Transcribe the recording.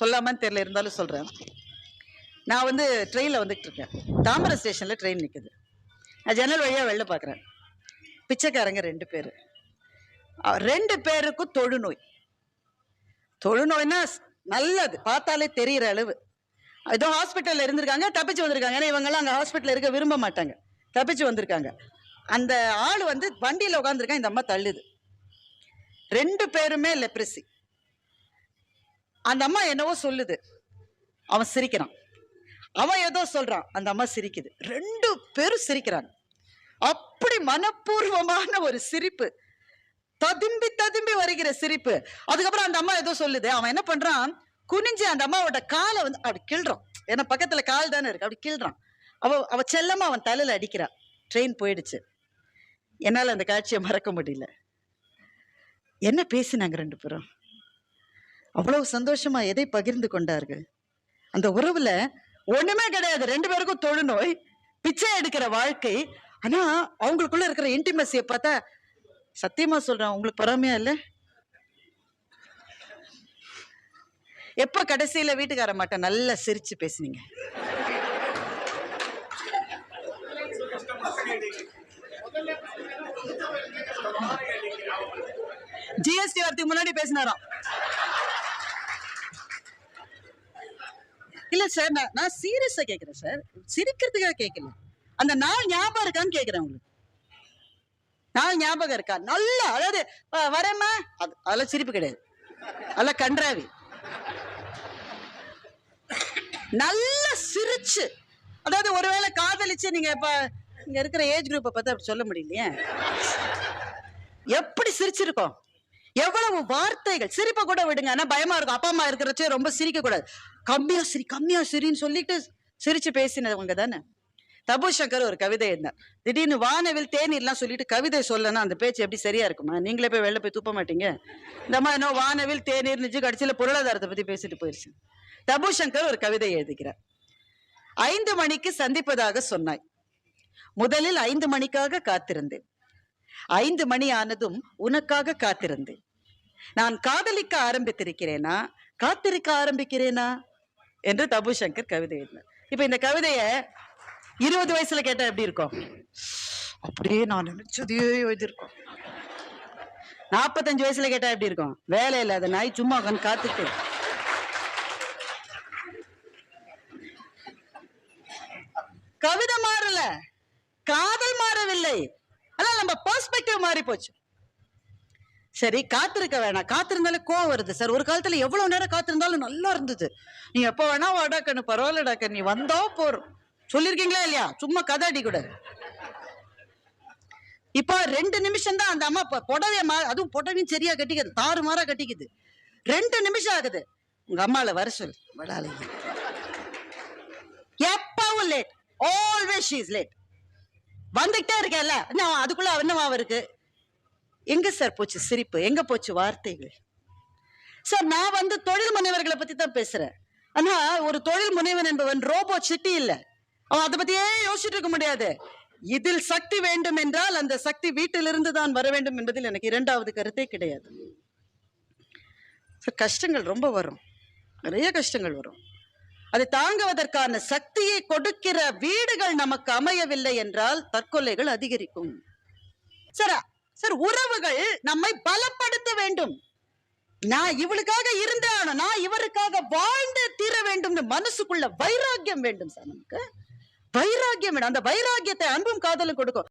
சொல்லாமான்னு தெரியல இருந்தாலும் சொல்கிறேன் நான் வந்து ட்ரெயினில் வந்துக்கிட்டு இருக்கேன். தாம்பரம் ஸ்டேஷனில் ட்ரெயின் நிற்குது நான் ஜன்னல் வழியாக வெளில பார்க்குறேன் பிச்சைக்காரங்க ரெண்டு பேர். ரெண்டு பேருக்கும் தொழுநோய். தொழுநோய்னா நல்லது. பார்த்தாலே தெரிகிற அளவு. ஏதோ ஹாஸ்பிட்டலில் இருந்திருக்காங்க தப்பிச்சு வந்திருக்காங்க. ஏன்னா இவங்கெல்லாம் அங்கே ஹாஸ்பிட்டலில் இருக்க விரும்ப மாட்டாங்க. தப்பிச்சு வந்திருக்காங்க. அந்த ஆள் வந்து வண்டியில் உட்காந்துருக்கான் இந்த அம்மா தள்ளுது. ரெண்டு பேருமே லெப்ரசி அந்த அம்மா என்னவோ சொல்லுது. அவன் சிரிக்கிறான். அவன் ஏதோ சொல்றான். அந்த அம்மா சிரிக்குது. ரெண்டு பேரும் சிரிக்கிறாங்க. அப்படி மனப்பூர்வமான ஒரு சிரிப்பு. ததும்பி ததும்பி வருகிற சிரிப்பு. அதுக்கப்புறம் அந்த அம்மா ஏதோ சொல்லுது. அவன் என்ன பண்றான்? குனிஞ்சு அந்த அம்மாவோட காலை வந்து அப்படி கிழ்றான் ஏன்னா பக்கத்துல கால் தானே இருக்கு. அப்படி கிழ்றான் அவ அவ செல்லமா அவன் தலையில அடிக்கிறா. ட்ரெயின் போயிடுச்சு. என்னால அந்த காட்சியை மறக்க முடியல. என்ன பேசினாங்க ரெண்டு பேரும்? அவ்வளவு சந்தோஷமா எதை பகிர்ந்து கொண்டார்கள்? அந்த உறவுல ஒண்ணுமே கிடையாது. ரெண்டு பேருக்கும் தொழுநோய் பிச்சை எடுக்கிற வாழ்க்கை. ஆனா அவங்களுக்குள்ள இருக்கிற இன்டிமசியை பார்த்தா சத்தியமா சொல்றேன் உங்களுக்கு பொறாமையா இல்ல? எப்ப கடைசியில வீட்டுக்கார மாட்ட நல்லா சிரிச்சு பேசுனீங்க? ஜிஎஸ்டி வரதுக்கு முன்னாடி பேசினாராம். இல்ல சார் நான் நான் சீரியஸா கேக்குறேன் சார் சிரிக்கிறதுக்காக கேட்கல அந்த நாள் ஞாபகம் இருக்கான்னு கேக்குறேன் உங்களுக்கு. நாள் ஞாபகம் இருக்கா? நல்லா அதாவது வரேம்மா. அது அதெல்லாம் சிரிப்பு கிடையாது. அதெல்லாம் கன்றாவி. நல்லா சிரிச்சு. அதாவது ஒருவேளை காதலிச்சு நீங்க இப்ப இங்க இருக்கிற ஏஜ் குரூப்பை பார்த்து அப்படி சொல்ல முடியலையே. எப்படி சிரிச்சிருக்கோம்? எவ்வளவு வார்த்தைகள்? சிரிப்பை கூட விடுங்க. ஆனா பயமா இருக்கும். அப்பா அம்மா இருக்கிறச்சே ரொம்ப சிரிக்க கூடாது கம்மியா சிரி கம்மியா சிரின்னு சொல்லிட்டு சிரிச்சு பேசினவங்க தானே? தபு சங்கர் ஒரு கவிதை இருந்தார் திடீர்னு வானவில் தேநீர்லாம் சொல்லிட்டு கவிதை சொல்லனா அந்த பேச்சு எப்படி சரியா இருக்குமா? நீங்களே போய் வெளில போய் துப்ப மாட்டீங்க? இந்த மாதிரி என்ன வானவில் தேநீர் நிச்சு கடைசியில பொருளாதாரத்தை பத்தி பேசிட்டு போயிருச்சு. தபு சங்கர் ஒரு கவிதை எழுதுகிறார். ஐந்து மணிக்கு சந்திப்பதாக சொன்னாய். முதலில் ஐந்து மணிக்காக காத்திருந்தேன். ஐந்து மணி ஆனதும் உனக்காக காத்திருந்தேன். நான் காதலிக்க ஆரம்பித்திருக்கிறேனா? காத்திருக்க ஆரம்பிக்கிறேனா? என்று தபு சங்கர் கவிதை எழுதினார். இப்ப இந்த கவிதைய இருபது வயசுல கேட்டா எப்படி இருக்கும்? அப்படியே நான் நினைச்சதையே எழுதியிருக்கோம். நாற்பத்தஞ்சு வயசுல கேட்டா எப்படி இருக்கும்? வேலை இல்லாத நாய் சும்மா உட்காந்து காத்துட்டு கவிதை மாறல. காதல் மாறவில்லை. ஆனா நம்ம பெர்ஸ்பெக்டிவ் மாறி போச்சு சரி காத்திருக்க வேணாம். காத்திருந்தாலே கோவம் வருது. சார் ஒரு காலத்துல எவ்வளவு நேரம் காத்திருந்தாலும் நல்லா இருந்தது. நீ எப்போ வேணா வாடா கண்ணு பரவாயில்லடா கண்ணு நீ வந்தா போறோம் சொல்லிருக்கீங்களா இல்லையா? சும்மா கதை அடி கூட. இப்போ ரெண்டு நிமிஷம் தான் அந்த அம்மா புடவைய மா அதுவும் புடவையும் சரியா கட்டிக்குது தாறு மாறா கட்டிக்குது. ரெண்டு நிமிஷம் ஆகுது. உங்க அம்மால வர சொல்லு. வடாலைங்க எப்பவும் லேட் ஆல்வேஸ் ஷீஸ் லேட் வந்துகிட்டே இருக்கேன்ல. நான் அதுக்குள்ள என்னவா இருக்கு எங்க சார் போச்சு சிரிப்பு? எங்க போச்சு வார்த்தைகள்? சார் நான் வந்து தொழில் முனைவர்களை பத்தி தான் பேசுறேன். ஆனா ஒரு தொழில் முனைவன் என்பவன் ரோபோ சிட்டி இல்ல. அவன் அதை பத்தியே யோசிச்சுட்டு இருக்க முடியாது. இதில் சக்தி வேண்டும் என்றால் அந்த சக்தி வீட்டிலிருந்து தான் வர வேண்டும் என்பதில் எனக்கு இரண்டாவது கருத்தே கிடையாது. கஷ்டங்கள் ரொம்ப வரும். நிறைய கஷ்டங்கள் வரும். அதை தாங்குவதற்கான சக்தியை கொடுக்கிற வீடுகள் நமக்கு அமையவில்லை என்றால் தற்கொலைகள் அதிகரிக்கும். சரா சார் உறவுகள் நம்மை பலப்படுத்த வேண்டும். நான் இவளுக்காக இருந்தேன் நான் இவருக்காக வாழ்ந்து தீர வேண்டும் மனசுக்குள்ள வைராக்கியம் வேண்டும் சார் நமக்கு. வைராக்கியம் வேணும். அந்த வைராக்கியத்தை அன்பும் காதலும் கொடுக்கும்.